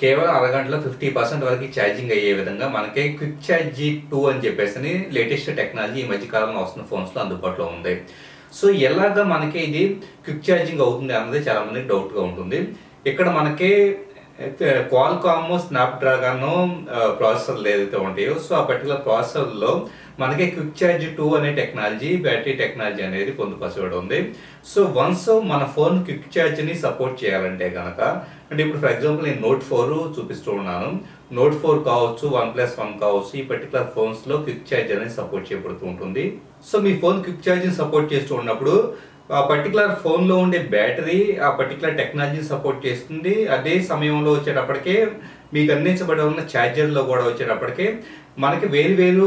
కేవలం అరగంటలో fifty percent వరకు ఛార్జింగ్ అయ్యే విధంగా మనకి క్విక్ ఛార్జ్ టూ అని చెప్పేసి లేటెస్ట్ టెక్నాలజీ ఈ మధ్య కాలంలో వస్తున్న ఫోన్స్లో అందుబాటులో ఉంది. సో ఎలాగా మనకి ఇది క్విక్ ఛార్జింగ్ అవుతుంది అన్నది చాలా మందికి డౌట్గా ఉంటుంది. ఇక్కడ మనకి అయితే క్వాల్కామ్ స్నాప్ డ్రాగన్ ప్రాసెసర్లు ఏదైతే ఉంటాయో సో ఆ పర్టికులర్ ప్రాసెసర్లో మనకి క్విక్ ఛార్జ్ టూ అనే టెక్నాలజీ బ్యాటరీ టెక్నాలజీ అనేది పొందుపరచబడి ఉంది. సో వన్స్ మన ఫోన్ క్విక్ ఛార్జ్ని సపోర్ట్ చేయాలంటే కనుక అంటే ఇప్పుడు ఫర్ ఎగ్జాంపుల్ నేను నోట్ ఫోర్ చూపిస్తూ ఉన్నాను. నోట్ ఫోర్ కావచ్చు వన్ ప్లస్ వన్ కావచ్చు ఈ పర్టికులర్ ఫోన్స్లో క్విక్ ఛార్జ్ అనేది సపోర్ట్ చేయబడుతూ ఉంటుంది. సో మీ ఫోన్ క్విక్ ఛార్జింగ్ సపోర్ట్ చేస్తూ ఉన్నప్పుడు ఆ పర్టికులర్ ఫోన్లో ఉండే బ్యాటరీ ఆ పర్టికులర్ టెక్నాలజీని సపోర్ట్ చేస్తుంది. అదే సమయంలో వచ్చేటప్పటికే మీకు అందించబడి ఉన్న ఛార్జర్లో కూడా వచ్చేటప్పటికే మనకి వేరు వేరు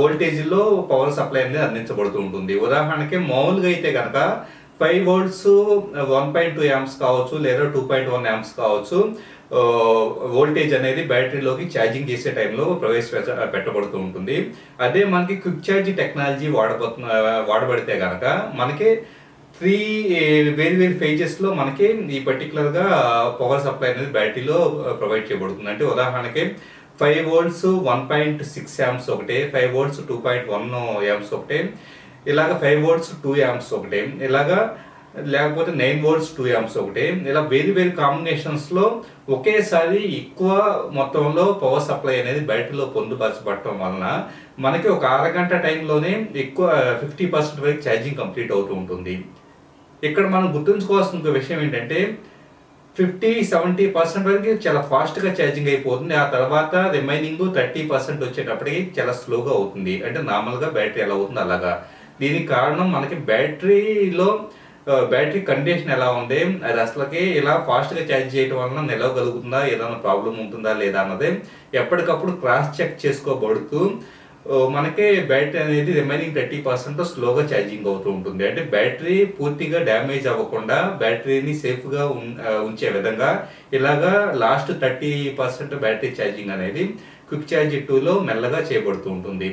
వోల్టేజ్లో పవర్ సప్లై అనేది అందించబడుతూ ఉంటుంది. ఉదాహరణకి మామూలుగా అయితే కనుక five volts one point two amps కావచ్చు లేదా టూ పాయింట్ వన్ యాంప్స్ కావచ్చు వోల్టేజ్ అనేది బ్యాటరీలోకి ఛార్జింగ్ చేసే టైంలో ప్రవేశ పెట్టబడుతూ ఉంటుంది. అదే మనకి క్విక్ ఛార్జ్ టెక్నాలజీ వాడబోతున్న వాడబడితే కనుక మనకి త్రీ వేరు వేరు ఫేజెస్లో మనకి ఈ పర్టికులర్గా పవర్ సప్లై అనేది బ్యాటరీలో ప్రొవైడ్ చేయబడుతుంది. అంటే ఉదాహరణకి five volts one point six amps ఒకటే five volts two point one amps ఒకటే ఇలాగ ఫైవ్ వోల్ట్స్ టూ యామ్స్ ఒకటే. ఇలాగా లేకపోతే నైన్ వోల్ట్స్ టూ యామ్స్ ఒకటి. ఇలా వేరు వేరు కాంబినేషన్స్లో ఒకేసారి ఎక్కువ మొత్తంలో పవర్ సప్లై అనేది బయటలో పొందుపరచబడటం వలన మనకి ఒక అరగంట టైంలోనే ఎక్కువ uh, ఫిఫ్టీ పర్సెంట్ వరకు ఛార్జింగ్ కంప్లీట్ అవుతూ ఉంటుంది. ఇక్కడ మనం గుర్తుంచుకోవాల్సిన ఒక విషయం ఏంటంటే ఫిఫ్టీ సెవెంటీ పర్సెంట్ వరకు చాలా ఫాస్ట్గా ఛార్జింగ్ అయిపోతుంది. ఆ తర్వాత రిమైనింగ్ థర్టీ పర్సెంట్ వచ్చేటప్పటికి చాలా స్లోగా అవుతుంది. అంటే నార్మల్గా బ్యాటరీ ఎలా అవుతుంది అలాగా. దీనికి కారణం మనకి బ్యాటరీలో బ్యాటరీ కండిషన్ ఎలా ఉంది? అది అసలుకి ఇలా ఫాస్ట్గా ఛార్జ్ చేయడం వలన నిలవగలుగుతుందా? ఏదైనా ప్రాబ్లం ఉంటుందా లేదా అన్నది ఎప్పటికప్పుడు క్రాస్ చెక్ చేసుకోబడుతూ మనకి బ్యాటరీ అనేది రిమైనింగ్ థర్టీ పర్సెంట్ స్లోగా ఛార్జింగ్ అవుతూ ఉంటుంది. అంటే బ్యాటరీ పూర్తిగా డ్యామేజ్ అవ్వకుండా బ్యాటరీని సేఫ్గా ఉంచే విధంగా ఇలాగా last thirty percent battery charging అనేది క్విక్ ఛార్జ్ టూలో మెల్లగా చేయబడుతూ ఉంటుంది.